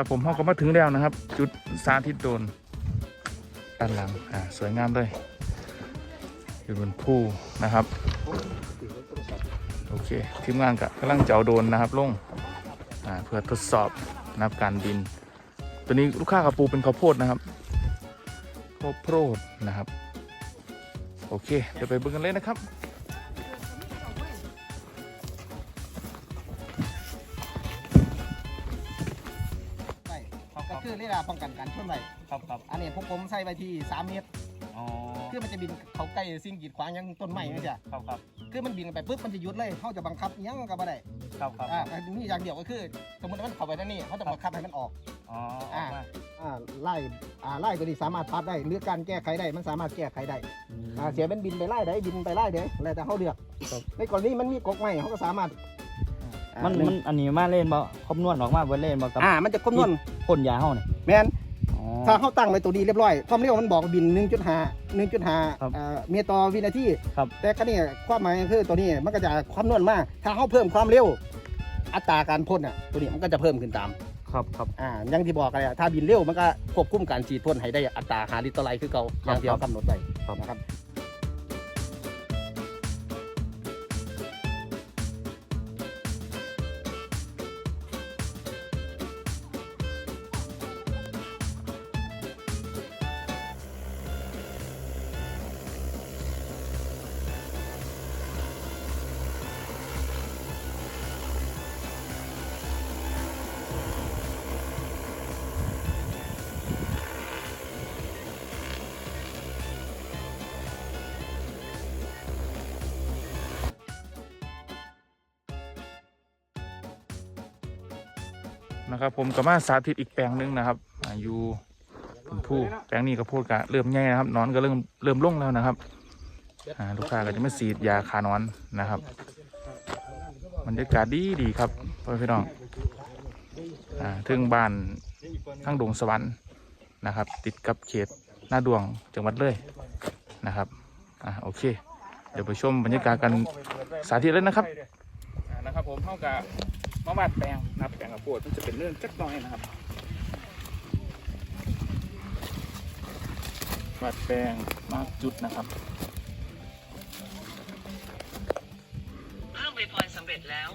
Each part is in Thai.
ครับผมห้องก็มาถึงแล้วนะครับ จุดสาธิตโดนด้านหลังอ่าสวยงามเลยอยู่บนภูนะครับ โอเคทีมงานกับกำลังจะเอาโดนนะครับลงอ่าเพื่อทดสอบนับการบิน ตัวนี้ลูกค้ากระปูเป็นข้าวโพดนะครับข้าวโพดนะครับ โอเคเดี๋ยวไปเบิ่งกันเลยนะครับ คือเรียกว่าป้องกันการชนไว้ครับครับอันนี้พวกผมใส่ไว้ที่3เมตรอ๋อคือมันจะบินเขาใกล้สิ่งกีดขวางอยังต้นไม้นี่จ้ะครับครับคือมันบินไปปุ๊บมันจะหยุดเลยเขาจะบังคับอิหยังก็บ่ได้ครับครับอ่าอันนี้อย่างเดียวก็คือสมมติว่ามันเข้าไปด้านนี้เขาจะบังคับให้มันออกอ๋ออ่าอ่าไล่อ่าไล่ตัวนี้สามารถพัดได้หรือการแก้ไขได้มันสามารถแก้ไขได้อ่าเสียเป็นบินไปไล่ได้บินไปไล่เด้แล้วแต่เขาเลือกในกรณีมันมีกกไม้เขาก็สามารถอ่า มันมันอันนี้มาเล่นบ่คำนวณออกมาเบิดเล่นบ่กับอ่ามันจะคำนวณพ่นยาเฮานี่แมนอ๋อ ถ้าเขาตั้งไว้ตัวดีเรียบร้อยความเร็วมันบอกว่าบิน 1.5 1.5ครับอ่าเมตรต่อวินาทีครับ แต่ก็นี่ความหมายคือตัวนี้มันก็จะคำนวณมาถ้าเขาเพิ่มความเร็ว อัตราการพ่นอะตัวนี้มันก็จะเพิ่มขึ้นตาม ครับครับ อ่าอย่างที่บอกกันอะถ้าบินเร็วมันก็ควบคุมการฉีดพ่นให้ได้อัตราหาลิตรต่อไลคือเก่าอย่างที่เรากำหนดไว้นะครับ นะครับ ผมก็มาสาธิตอีกแปลงหนึ่งนะครับอายุบนภูแปลงนี้ก็พูดกะเริ่มใหญ่นะครับนอนก็เริ่มเริ่มลงแล้วนะครับลูกค้าก็จะไม่สีดยาคานอนนะครับบรรยากาศดีดีครับพ่อพี่น้องถึงบ้านข้างดงสวรรค์นะครับ ติดกับเขตหน้าดวงจังหวัดเลยนะครับอ่าโอเค เดี๋ยวไปชมบรรยากาศกันสาธิตเลยนะครับนะครับผมเท่ากับ มะวาดแปลงนับแปลงกับปวดมันจะเป็นเรื่องจักน้อยนะครับวาดแปลงมากจุดนะครับภาพเวพอยสำเร็จแล้ว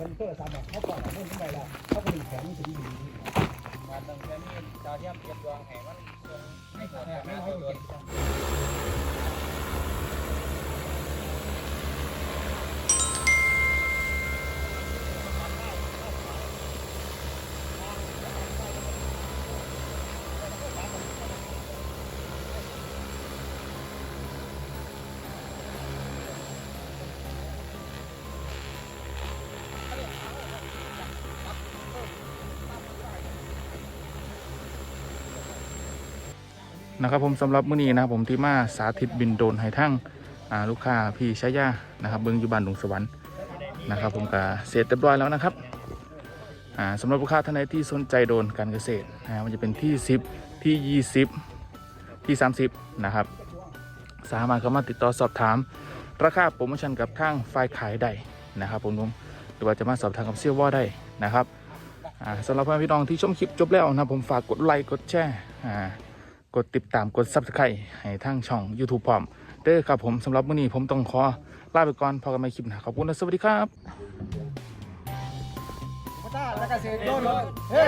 มันเพื่อสามารถเขาก่อนเพิ่มขึ้นไปแล้วเขาก็มีแผนที่ดีมาตั้งแต่นี้ดาวเทียมเก็บดวงแหงมันส่งให้หมดไม่ไม่ให้เก็บ นะครับผมสำหรับมื้อนี้นะครับผมที่มาสาธิตบินโดนให้ทั้งลูกค้าพี่ชายานะครับเบิ้งอยู่บ้านดงสวรรค์นะครับผมก็เสร็จเรียบร้อยแล้วนะครับอ่าสำหรับลูกค้าท่านใดที่สนใจโดนการเกษตรนะมันจะเป็นที่ 10 ที่ 20 ที่ 30 นะครับ สามารถเข้ามาติดต่อสอบถาม ราคาโปรโมชั่นกับทางฝ่ายขายได้นะครับผมผมหรือว่าจะมาสอบถามกับเซียวว่าได้นะครับอ่าสำหรับเพื่อแม่พี่น้องที่ชมคลิปจบแล้วนะผมฝากกดไลค์กดแชร์อ่า กดติดตามกด Subscribe ให้ทางช่อง YouTube พร้อม เด้อครับผมสำหรับมื้อนี้ผมต้องขอลาไปก่อนพอกันใหม่คลิปหน้าขอบคุณและสวัสดีครับพระเจ้าแล้วก็เสียโดนเลยเฮ้